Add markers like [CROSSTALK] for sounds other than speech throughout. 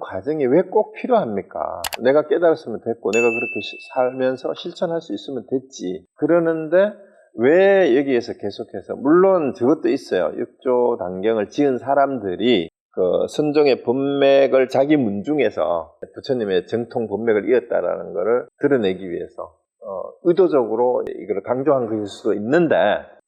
과정이 왜 꼭 필요합니까? 내가 깨달았으면 됐고, 내가 그렇게 시- 살면서 실천할 수 있으면 됐지. 그러는데, 왜 여기에서 계속해서, 물론 저것도 있어요. 육조 단경을 지은 사람들이 그 선종의 본맥을 자기 문중에서 부처님의 정통 본맥을 이었다라는 것을 드러내기 위해서 어, 의도적으로 이걸 강조한 것일 수도 있는데 어,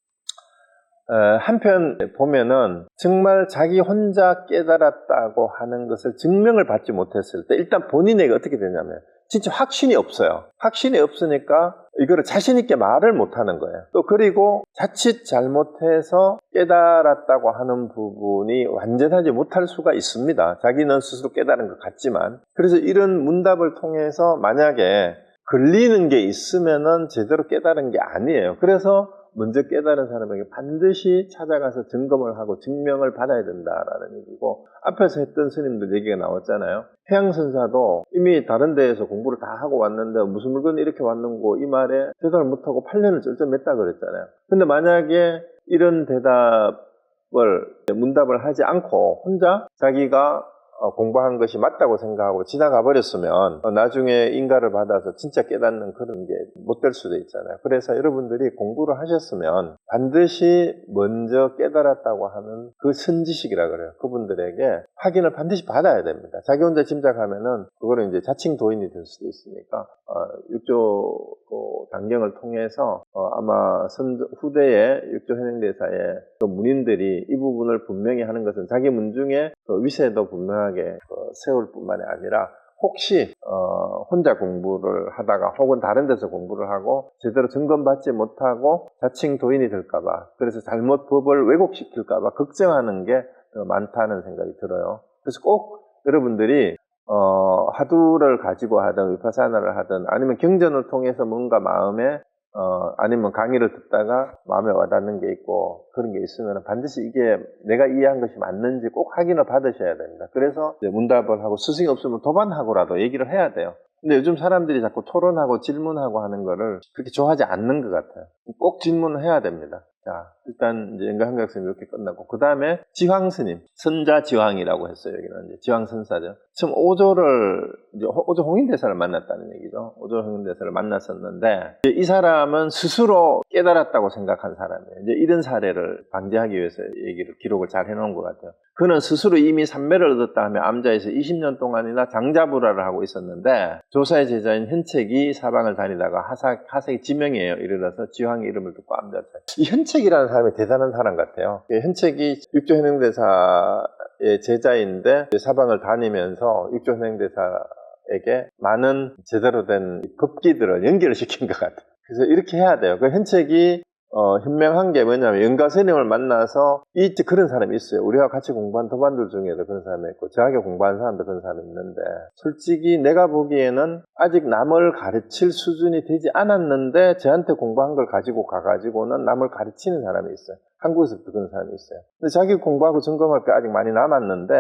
한편 보면은 정말 자기 혼자 깨달았다고 하는 것을 증명을 받지 못했을 때 일단 본인에게 어떻게 되냐면 진짜 확신이 없어요. 확신이 없으니까 이거를 자신 있게 말을 못 하는 거예요. 또 그리고 자칫 잘못해서 깨달았다고 하는 부분이 완전하지 못할 수가 있습니다. 자기는 스스로 깨달은 것 같지만 그래서 이런 문답을 통해서 만약에 걸리는 게 있으면은 제대로 깨달은 게 아니에요. 그래서 먼저 깨달은 사람에게 반드시 찾아가서 점검을 하고 증명을 받아야 된다라는 얘기고 앞에서 했던 스님들 얘기가 나왔잖아요. 해양선사도 이미 다른 데에서 공부를 다 하고 왔는데 무슨 물건이 이렇게 왔는고 이 말에 대답을 못하고 8년을 쩔쩔맸다 그랬잖아요. 근데 만약에 이런 대답을 문답을 하지 않고 혼자 자기가 어, 공부한 것이 맞다고 생각하고 지나가 버렸으면 어, 나중에 인가를 받아서 진짜 깨닫는 그런 게 못 될 수도 있잖아요. 그래서 여러분들이 공부를 하셨으면 반드시 먼저 깨달았다고 하는 그 선지식이라 그래요. 그분들에게 확인을 반드시 받아야 됩니다. 자기 혼자 짐작하면은 그거는 이제 자칭 도인이 될 수도 있으니까 어, 육조 그 단경을 통해서 어, 아마 선, 후대의 육조 현행대사의 그 문인들이 이 부분을 분명히 하는 것은 자기 문중에 그 위세도 분명하게 그 세울 뿐만이 아니라 혹시 어, 혼자 공부를 하다가 혹은 다른 데서 공부를 하고 제대로 점검받지 못하고 자칭 도인이 될까봐 그래서 잘못 법을 왜곡시킬까봐 걱정하는 게더 많다는 생각이 들어요. 그래서 꼭 여러분들이 어, 하두를 가지고 하든 위파사나를 하든 아니면 경전을 통해서 뭔가 마음에 어, 아니면 강의를 듣다가 마음에 와닿는 게 있고 그런 게 있으면 반드시 이게 내가 이해한 것이 맞는지 꼭 확인을 받으셔야 됩니다. 그래서 이제 문답을 하고 스승이 없으면 도반하고라도 얘기를 해야 돼요. 근데 요즘 사람들이 자꾸 토론하고 질문하고 하는 거를 그렇게 좋아하지 않는 것 같아요. 꼭 질문을 해야 됩니다. 자, 일단 이제 연가한각 스님 이렇게 끝났고, 그 다음에 지황 스님, 선자 지황이라고 했어요. 여기는 이제 지황 선사죠. 지금 오조를, 이제 호- 오조 홍인대사를 만났다는 얘기죠. 오조 홍인대사를 만났었는데, 이 사람은 스스로 깨달았다고 생각한 사람이에요. 이제 이런 사례를 방지하기 위해서 얘기를, 기록을 잘 해놓은 것 같아요. 그는 스스로 이미 삼매를 얻었다 하며 암자에서 20년 동안이나 장자부라를 하고 있었는데, 조사의 제자인 현책이 사방을 다니다가 하사, 하색이 지명이에요. 이르러서 지황의 이름을 듣고 암자를 이 현책이라는 사람이 대단한 사람 같아요. 이 현책이 육조현행대사의 제자인데 사방을 다니면서 육조현행대사에게 많은 제대로 된 법기들을 연결을 시킨 것 같아요. 그래서 이렇게 해야 돼요. 그 현책이 어, 현명한 게 뭐냐면 연가 스님을 만나서 이 그런 사람이 있어요. 우리가 같이 공부한 도반들 중에도 그런 사람이 있고 저하게 공부한 사람도 그런 사람이 있는데 솔직히 내가 보기에는 아직 남을 가르칠 수준이 되지 않았는데 저한테 공부한 걸 가지고 가가지고는 남을 가르치는 사람이 있어요. 한국에서도 그런 사람이 있어요. 근데 자기 공부하고 점검할 게 아직 많이 남았는데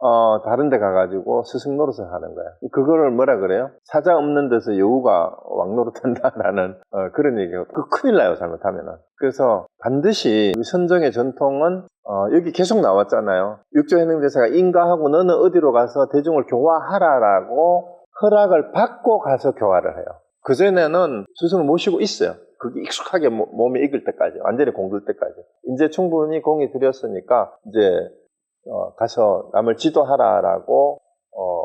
어, 다른 데 가가지고 스승 노릇을 하는 거야. 그거를 뭐라 그래요? 사자 없는 데서 여우가 왕 노릇한다라는 어, 그런 얘기가 그 큰일 나요, 잘못하면은. 그래서 반드시 선정의 전통은 어, 여기 계속 나왔잖아요. 육조현행대사가 인가하고 너는 어디로 가서 대중을 교화하라라고 허락을 받고 가서 교화를 해요. 그전에는 스승을 모시고 있어요. 그게 익숙하게 모- 몸에 익을 때까지, 완전히 공들 때까지. 이제 충분히 공이 들였으니까, 이제, 어, 가서 남을 지도하라라고, 어,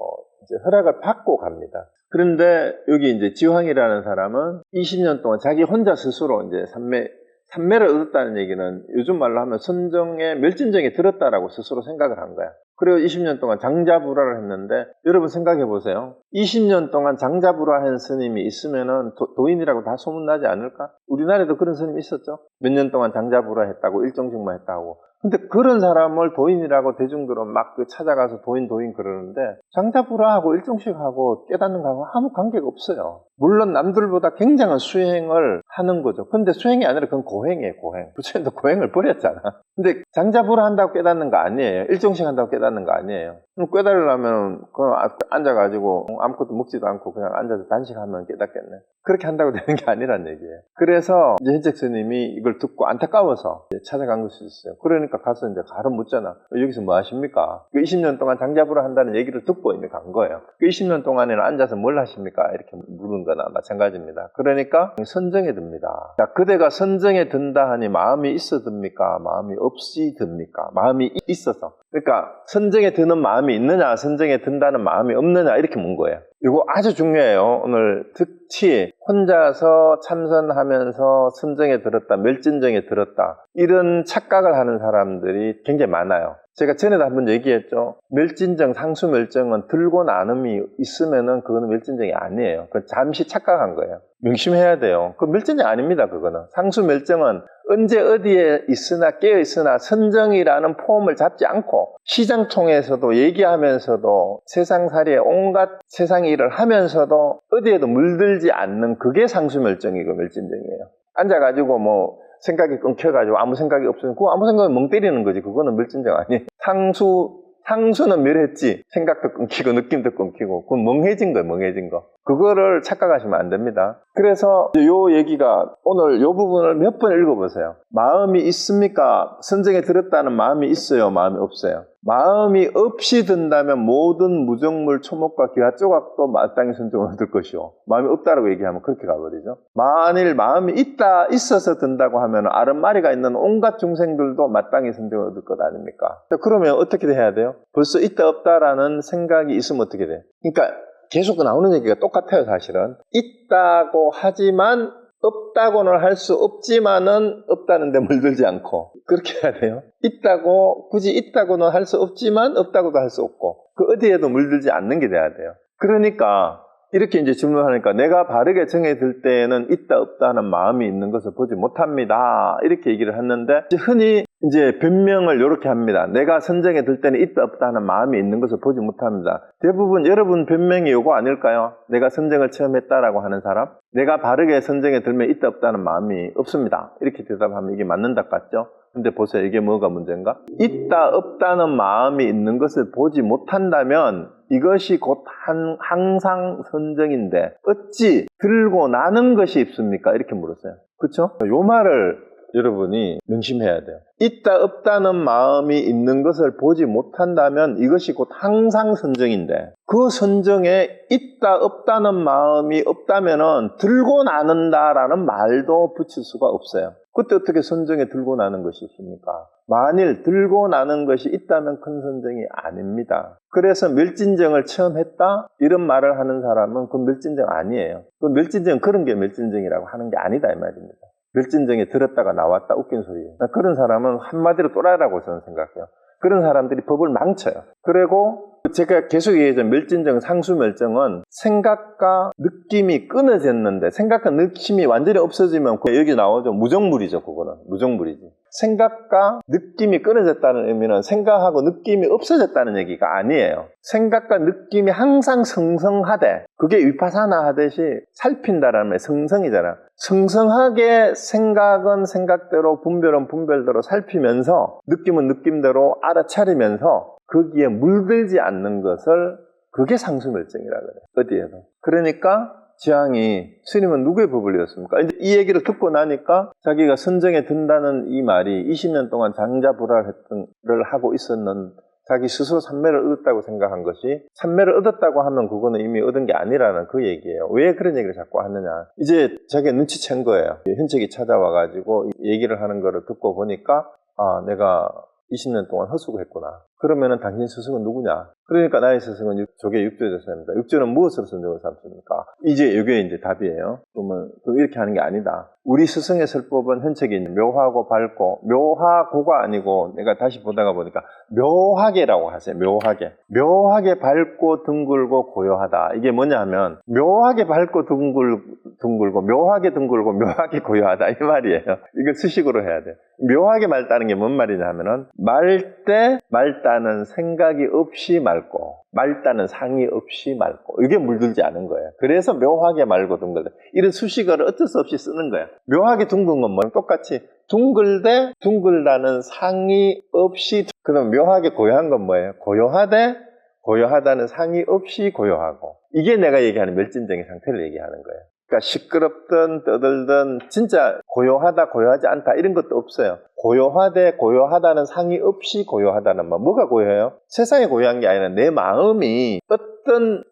허락을 받고 갑니다. 그런데 여기 이제 지황이라는 사람은 20년 동안 자기 혼자 스스로 이제 삼매, 삼매를 얻었다는 얘기는 요즘 말로 하면 선정의 멸진정에 들었다라고 스스로 생각을 한 거야. 그리고 20년 동안 장자부라를 했는데 여러분 생각해 보세요. 20년 동안 장자부라 한 스님이 있으면은 도, 인이라고다 소문나지 않을까? 우리나라에도 그런 스님이 있었죠. 몇 년 동안 장자부라 했다고 일정식만 했다고. 근데 그런 사람을 도인이라고 대중들은 막그 찾아가서 도인 도인 그러는데 장자부라하고 일정식하고 깨닫는 거하고 아무 관계가 없어요. 물론 남들보다 굉장한 수행을 하는 거죠. 근데 수행이 아니라 그건 고행이에요, 고행. 부처님도 고행을 버렸잖아. 근데 장자부를 한다고 깨닫는 거 아니에요. 일정씩 한다고 깨닫는 거 아니에요. 깨달으려면 그냥 아- 앉아가지고 아무것도 먹지도 않고 그냥 앉아서 단식하면 깨닫겠네. 그렇게 한다고 [LAUGHS] 되는 게 아니란 얘기예요. 그래서 이제 현책 스님이 이걸 듣고 안타까워서 찾아간 것이 있어요. 그러니까 가서 이제 가로 묻잖아. 여기서 뭐 하십니까? 그 20년 동안 장자부를 한다는 얘기를 듣고 이미 간 거예요. 그 20년 동안에는 앉아서 뭘 하십니까? 이렇게 물은 거나 마찬가지입니다. 그러니까 선정에 듭니다. 자, 그대가 선정에 든다 하니 마음이 있어 듭니까? 마음이 없이 듭니까? 마음이 이- 있어서. 그러니까 선정에 드는 마음이 있느냐, 선정에 든다는 마음이 없느냐 이렇게 문 거예요. 이거 아주 중요해요. 오늘 특히 혼자서 참선하면서 선정에 들었다, 멸진정에 들었다 이런 착각을 하는 사람들이 굉장히 많아요. 제가 전에도 한번 얘기했죠. 멸진정, 상수멸정은 들고 나눔이 있으면은 그거는 멸진정이 아니에요. 그 잠시 착각한 거예요. 명심해야 돼요. 그 멸진정 아닙니다. 그거는 상수멸정은 언제 어디에 있으나 깨어 있으나 선정이라는 폼을 잡지 않고 시장통에서도 얘기하면서도 세상살이에 온갖 세상 일을 하면서도 어디에도 물들지 않는 그게 상수멸정이고 멸진정이에요. 앉아가지고 뭐 생각이 끊겨가지고 아무 생각이 없으면 그거 아무 생각이 멍 때리는 거지. 그거는 멸진정 아니에요. [LAUGHS] 상수 상수는 멸했지. 생각도 끊기고 느낌도 끊기고 그건 멍해진 거예요. 멍해진 거. 그거를 착각하시면 안 됩니다. 그래서 요 얘기가 오늘 요 부분을 몇 번 읽어보세요. 마음이 있습니까? 선정에 들었다는 마음이 있어요? 마음이 없어요? 마음이 없이 든다면 모든 무정물, 초목과 기와 조각도 마땅히 선정을 얻을 것이요. 마음이 없다라고 얘기하면 그렇게 가버리죠. 만일 마음이 있다, 있어서 든다고 하면 아른마리가 있는 온갖 중생들도 마땅히 선정을 얻을 것 아닙니까? 자, 그러면 어떻게 해야 돼요? 벌써 있다, 없다라는 생각이 있으면 어떻게 돼요? 그러니까 계속 나오는 얘기가 똑같아요, 사실은. 있다고 하지만 없다고는 할 수 없지만은 없다는데 물들지 않고 그렇게 해야 돼요. 있다고 굳이 있다고는 할 수 없지만 없다고도 할 수 없고 그 어디에도 물들지 않는 게 돼야 돼요. 그러니까 이렇게 이제 질문하니까 내가 바르게 정해 들 때에는 있다 없다 하는 마음이 있는 것을 보지 못합니다. 이렇게 얘기를 했는데 흔히 이제 변명을 이렇게 합니다. 내가 선정에 들 때는 있다 없다 하는 마음이 있는 것을 보지 못합니다. 대부분 여러분 변명이 요거 아닐까요? 내가 선정을 처음 했다라고 하는 사람? 내가 바르게 선정에 들면 있다 없다는 마음이 없습니다. 이렇게 대답하면 이게 맞는다 같죠? 근데 보세요. 이게 뭐가 문제인가? 있다 없다는 마음이 있는 것을 보지 못한다면 이것이 곧 한- 항상 선정인데 어찌 들고 나는 것이 있습니까? 이렇게 물었어요. 그렇죠? 요 말을 여러분이 명심해야 돼요. 있다 없다는 마음이 있는 것을 보지 못한다면 이것이 곧 항상 선정인데 그 선정에 있다 없다는 마음이 없다면은 들고 나는다라는 말도 붙일 수가 없어요. 그때 어떻게 선정에 들고 나는 것이 있습니까? 만일 들고 나는 것이 있다면 큰 선정이 아닙니다. 그래서 멸진정을 처음 했다? 이런 말을 하는 사람은 그 멸진정 아니에요. 그 멸진정 그런 게 멸진정이라고 하는 게 아니다 이 말입니다. 멸진정에 들었다가 나왔다 웃긴 소리예요. 그런 사람은 한마디로 또라이라고 저는 생각해요. 그런 사람들이 법을 망쳐요. 그리고 제가 계속 얘기했죠. 멸진정, 상수멸정은 생각과 느낌이 끊어졌는데 생각과 느낌이 완전히 없어지면 그 여기 나오죠. 무정물이죠. 그거는. 무정물이지. 생각과 느낌이 끊어졌다는 의미는 생각하고 느낌이 없어졌다는 얘기가 아니에요. 생각과 느낌이 항상 성성하되 그게 위파사나 하듯이 살핀다라는 말 성성이잖아. 성성하게 생각은 생각대로 분별은 분별대로 살피면서 느낌은 느낌대로 알아차리면서 거기에 물들지 않는 것을 그게 상수멸정이라 그래요. 어디에도. 그러니까 지향이 스님은 누구의 법을 이었습니까? 이제 이 얘기를 듣고 나니까 자기가 선정에 든다는 이 말이 20년 동안 장자 불화를 하고 있었는 자기 스스로 삼매를 얻었다고 생각한 것이 삼매를 얻었다고 하면 그거는 이미 얻은 게 아니라는 그 얘기예요. 왜 그런 얘기를 자꾸 하느냐. 이제 자기가 눈치챈 거예요. 현책이 찾아와가지고 얘기를 하는 거를 듣고 보니까 아 내가 20년 동안 허수고 했구나. 그러면은 당신 스승은 누구냐? 그러니까 나의 스승은 육- 조계 육조조사입니다. 육조는 무엇으로 선정을 삼습니까? 이제 이게 이제 답이에요. 그러면 그 이렇게 하는 게 아니다. 우리 스승의 설법은 현책이 묘하고 밝고 묘하고가 아니고 내가 다시 보다가 보니까 묘하게라고 하세요. 묘하게. 묘하게 밝고 둥글고 고요하다. 이게 뭐냐 하면 묘하게 밝고 둥글, 둥글고 묘하게 둥글고 묘하게 고요하다. 이 말이에요. 이걸 수식으로 해야 돼. 묘하게 맑다는 게 뭔 말이냐 하면은 말때 맑다 맑다는 생각이 없이 맑고 맑다는 상이 없이 맑고 이게 물들지 않은 거예요. 그래서 묘하게 맑고 둥글다. 이런 수식어를 어쩔 수 없이 쓰는 거예요. 묘하게 둥근 건 뭐랑 똑같이 둥글대 둥글다는 상이 없이 그럼 묘하게 고요한 건 뭐예요? 고요하되 고요하다는 상이 없이 고요하고 이게 내가 얘기하는 멸진정의 상태를 얘기하는 거예요. 그러니까 시끄럽든 떠들든 진짜 고요하다 고요하지 않다 이런 것도 없어요. 고요하되 고요하다는 상이 없이 고요하다는 말 뭐가 고요해요? 세상에 고요한 게 아니라 내 마음이 어떤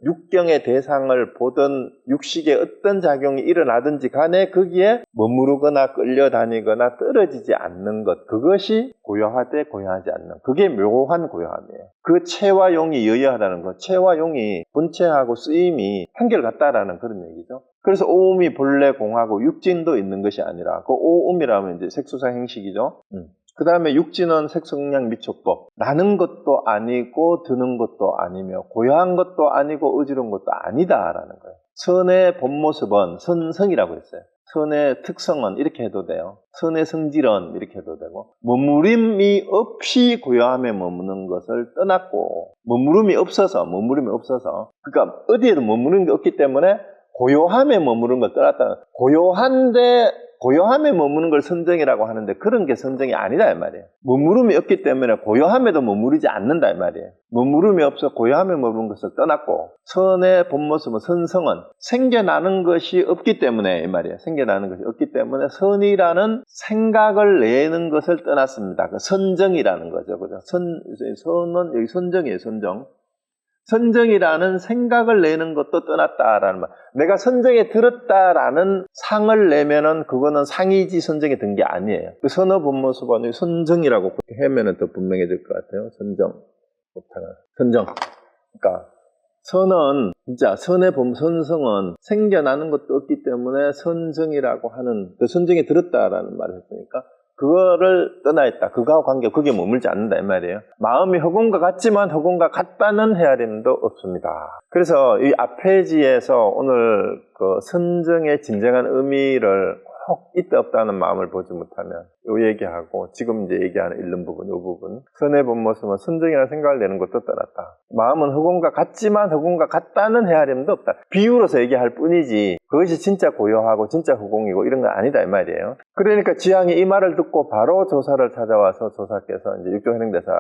육경의 대상을 보든 육식의 어떤 작용이 일어나든지 간에 거기에 머무르거나 끌려다니거나 떨어지지 않는 것 그것이 고요하되 고요하지 않는 그게 묘한 고요함이에요. 그 체와 용이 여여하다는 것 체와 용이 본체하고 쓰임이 한결같다라는 그런 얘기죠. 그래서 오음이 본래 공하고 육진도 있는 것이 아니라 그 오음이라면 이제 색수상 행식이죠. 그 다음에 육진은 색성량 미촉법 나는 것도 아니고 드는 것도 아니며 고요한 것도 아니고 어지러운 것도 아니다라는 거예요. 선의 본 모습은 선성이라고 했어요. 선의 특성은 이렇게 해도 돼요. 선의 성질은 이렇게 해도 되고 머무림이 없이 고요함에 머무는 것을 떠났고 머무름이 없어서 머무름이 없어서 그러니까 어디에도 머무는 게 없기 때문에 고요함에 머무는 걸 떠났다. 고요한데 고요함에 머무는 걸 선정이라고 하는데 그런 게 선정이 아니다 이 말이에요. 머무름이 없기 때문에 고요함에도 머무르지 않는다 이 말이에요. 머무름이 없어 고요함에 머무는 것을 떠났고 선의 본 모습은 선성은 생겨나는 것이 없기 때문에 이 말이에요. 생겨나는 것이 없기 때문에 선이라는 생각을 내는 것을 떠났습니다. 그 선정이라는 거죠. 그죠? 선, 선은 여기 선정이에요. 선정. 선정이라는 생각을 내는 것도 떠났다라는 말. 내가 선정에 들었다라는 상을 내면은 그거는 상이지 선정에 든 게 아니에요. 그 선어 본모습은 선정이라고 하면은 더 분명해질 것 같아요. 선정. 선정. 그러니까 선은 진짜 선의 본 선성은 생겨나는 것도 없기 때문에 선정이라고 하는 그 선정에 들었다라는 말을 했으니까 그거를 떠나 있다. 그거와 관계, 그게 머물지 않는다. 이 말이에요. 마음이 허공과 같지만 허공과 같다는 헤아림도 없습니다. 그래서 이 앞페이지에서 오늘 그 선정의 진정한 의미를 꼭 있다 없다는 마음을 보지 못하면 이 얘기하고 지금 이제 얘기하는 읽는 부분, 이 부분 선의 본 모습은 선정이라는 생각을 내는 것도 떠났다. 마음은 허공과 같지만 허공과 같다는 헤아림도 없다. 비유로서 얘기할 뿐이지 그것이 진짜 고요하고 진짜 허공이고 이런 건 아니다 이 말이에요. 그러니까 지향이 이 말을 듣고 바로 조사를 찾아와서 조사께서 이제 육조현행대사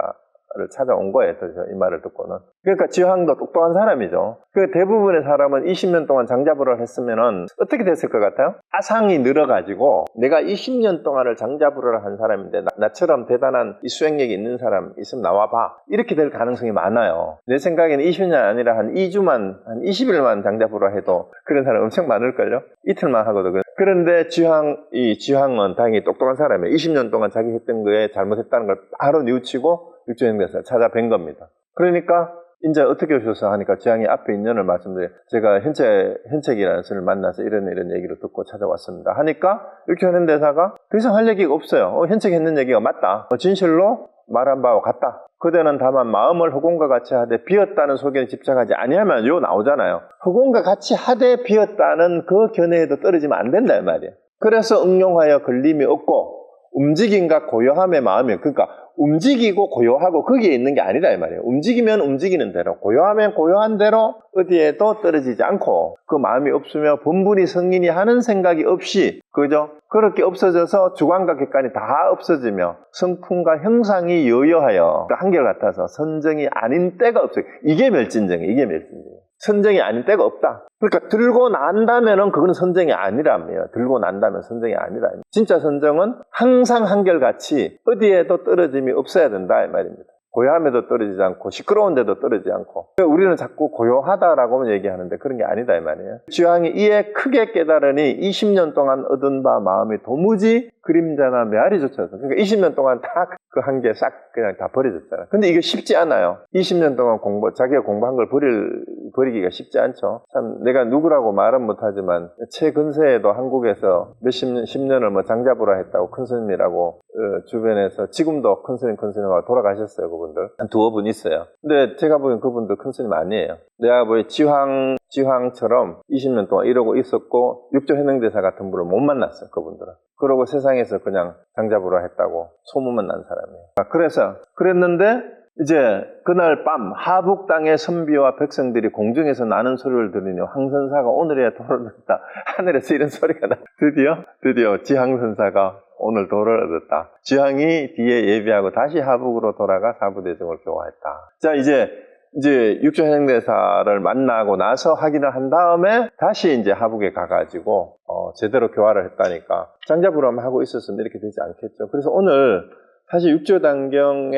를 찾아온 거예요. 이 말을 듣고는. 그러니까 지황도 똑똑한 사람이죠. 그 대부분의 사람은 20년 동안 장자부를 했으면은 어떻게 됐을 것 같아요? 아상이 늘어가지고 내가 20년 동안을 장자부를 한 사람인데 나, 처럼 대단한 이 수행력이 있는 사람 있으면 나와봐. 이렇게 될 가능성이 많아요. 내 생각에는 20년이 아니라 한 2주만, 한 20일만 장자부를 해도 그런 사람 엄청 많을걸요? 이틀만 하거든. 그런데 지황, 이 지황은 다행히 똑똑한 사람이에요. 20년 동안 자기 했던 거에 잘못했다는 걸 바로 뉘우치고 육조행대사 찾아뵌 겁니다. 그러니까 이제 어떻게 오셔서 하니까 지향이 앞에 있는을 말씀드려 제가 현책, 현책이라는 분을 만나서 이런 이런 얘기를 듣고 찾아왔습니다. 하니까 육조행대사가 더 이상 할 얘기가 없어요. 어, 현책 했는 얘기가 맞다. 어, 진실로 말한 바와 같다. 그대는 다만 마음을 허공과 같이 하되 비었다는 소견에 집착하지 아니하면 요 나오잖아요. 허공과 같이 하되 비었다는 그 견해에도 떨어지면 안 된다 이 말이에요. 그래서 응용하여 걸림이 없고 움직임과 고요함의 마음이 그러니까 움직이고 고요하고 거기에 있는 게 아니다 이 말이에요. 움직이면 움직이는 대로, 고요하면 고요한 대로 어디에도 떨어지지 않고 그 마음이 없으며 본분이 성인이 하는 생각이 없이 그죠? 그렇게 없어져서 주관과 객관이 다 없어지며 성품과 형상이 여여하여 한결 같아서 선정이 아닌 때가 없어요. 이게 멸진정이에요. 이게 멸진정이에요. 선정이 아닌 때가 없다. 그러니까 들고 난다면은 그거는 선정이 아니라며요. 들고 난다면 선정이 아니라. 진짜 선정은 항상 한결같이 어디에도 떨어짐이 없어야 된다 이 말입니다. 고요함에도 떨어지지 않고 시끄러운데도 떨어지지 않고 우리는 자꾸 고요하다라고만 얘기하는데 그런 게 아니다 이 말이에요. 지황이 이에 크게 깨달으니 20년 동안 얻은 바 마음이 도무지 그림자나 메아리조차 없어. 그러니까 20년 동안 다 그 한 개 싹 그냥 다 버려졌잖아. 근데 이게 쉽지 않아요. 20년 동안 공부, 자기가 공부한 걸 버릴, 버리기가 쉽지 않죠. 참, 내가 누구라고 말은 못하지만, 최근세에도 한국에서 몇십 년, 10년을 뭐 장자부라 했다고 큰 스님이라고, 어, 주변에서 지금도 큰 스님, 큰 스님하고 돌아가셨어요, 그분들. 한 두어 분 있어요. 근데 제가 보기엔 그분들 큰 스님 아니에요. 내가 보기 지황, 지황처럼 20년 동안 이러고 있었고, 육조 해능대사 같은 분을 못 만났어요, 그분들은. 그러고 세상에서 그냥 장자부라 했다고 소문만 난 사람이에요. 그래서 그랬는데 이제 그날 밤 하북 땅의 선비와 백성들이 공중에서 나는 소리를 들으니 황선사가 오늘에 도를 얻었다. 하늘에서 이런 소리가 나. 드디어 드디어 지황선사가 오늘 도를 얻었다. 지황이 뒤에 예비하고 다시 하북으로 돌아가 사부대정을 교화했다. 자 이제 이제 육조현행대사를 만나고 나서 확인을 한 다음에 다시 이제 하북에 가가지고 어, 제대로 교화를 했다니까 장자부람 하고 있었으면 이렇게 되지 않겠죠. 그래서 오늘 사실 육조 단경에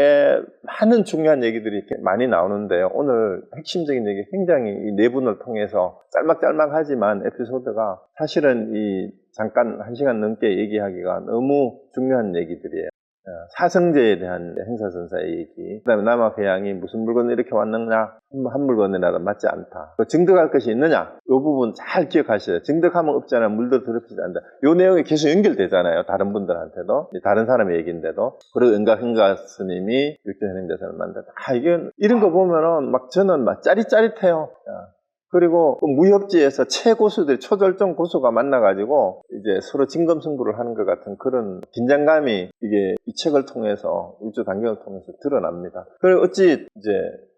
많은 중요한 얘기들이 이렇게 많이 나오는데요. 오늘 핵심적인 얘기 굉장히 이네 분을 통해서 짤막짤막하지만 에피소드가 사실은 이 잠깐 한 시간 넘게 얘기하기가 너무 중요한 얘기들이에요. 어, 사성제에 대한 행사선사의 얘기, 그 다음에 남학회양이 무슨 물건을 이렇게 왔느냐, 한- 한 물건이라도 맞지 않다. 또 증득할 것이 있느냐, 이 부분 잘 기억하셔야. 증득하면 없잖아요. 물도 더럽히지 않는다. 이 내용이 계속 연결되잖아요. 다른 분들한테도, 다른 사람의 얘기인데도. 그리고 은가흥가 스님이 육조현행대사를 만들다. 아, 이게, 이런 거 보면은 막 저는 막 짜릿짜릿해요. 야. 그리고 그 무협지에서 최고수들, 초절정 고수가 만나가지고 이제 서로 진검승부를 하는 것 같은 그런 긴장감이 이게 이 책을 통해서, 육조 단경을 통해서 드러납니다. 그리고 어찌 이제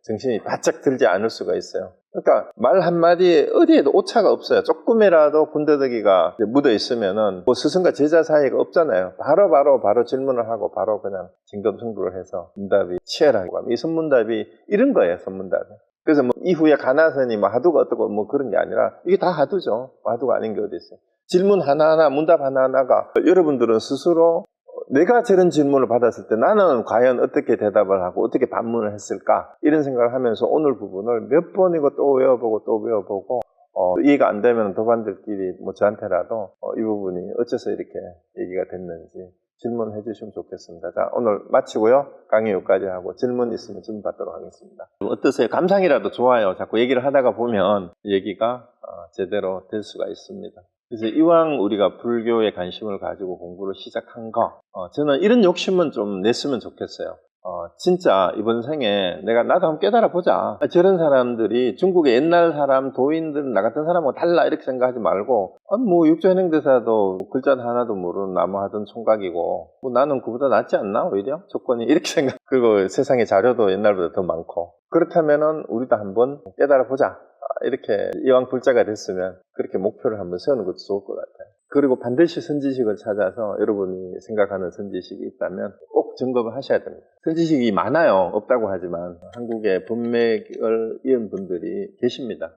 정신이 바짝 들지 않을 수가 있어요. 그러니까 말 한마디에 어디에도 오차가 없어요. 조금이라도 군더더기가 묻어 있으면은 뭐 스승과 제자 사이가 없잖아요. 바로 바로 바로 질문을 하고 바로 그냥 진검승부를 해서 문답이 치열하게 하고 이 선문답이 이런 거예요. 선문답이. 그래서 뭐 이후에 가나선이 뭐 하두가 어떻고 뭐 그런 게 아니라 이게 다 하두죠. 하두가 아닌 게 어디 있어요. 질문 하나하나 문답 하나하나가 여러분들은 스스로 내가 저런 질문을 받았을 때 나는 과연 어떻게 대답을 하고 어떻게 반문을 했을까 이런 생각을 하면서 오늘 부분을 몇 번이고 또 외워보고 또 외워보고 어, 이해가 안 되면 도반들끼리 뭐 저한테라도 어, 이 부분이 어째서 이렇게 얘기가 됐는지 질문해 주시면 좋겠습니다. 자, 오늘 마치고요. 강의 여기까지 하고 질문 있으면 질문 받도록 하겠습니다. 어떠세요? 감상이라도 좋아요. 자꾸 얘기를 하다가 보면 얘기가 어, 제대로 될 수가 있습니다. 그래서 이왕 우리가 불교에 관심을 가지고 공부를 시작한 거, 어, 저는 이런 욕심은 좀 냈으면 좋겠어요. 어, 진짜 이번 생에 내가 나도 한번 깨달아 보자. 저런 사람들이 중국의 옛날 사람, 도인들, 나 같은 사람하고 달라 이렇게 생각하지 말고, 아, 뭐 육조현행대사도 글자 하나도 모르는 나무 하던 총각이고, 뭐 나는 그보다 낫지 않나 오히려 조건이 이렇게 [LAUGHS] 생각. 그리고 세상에 자료도 옛날보다 더 많고. 그렇다면은 우리도 한번 깨달아 보자. 아, 이렇게 이왕 불자가 됐으면 그렇게 목표를 한번 세우는 것도 좋을 것 같아요. 그리고 반드시 선지식을 찾아서 여러분이 생각하는 선지식이 있다면 꼭 점검을 하셔야 됩니다. 선지식이 많아요. 없다고 하지만 한국의 분맥을 이은 분들이 계십니다.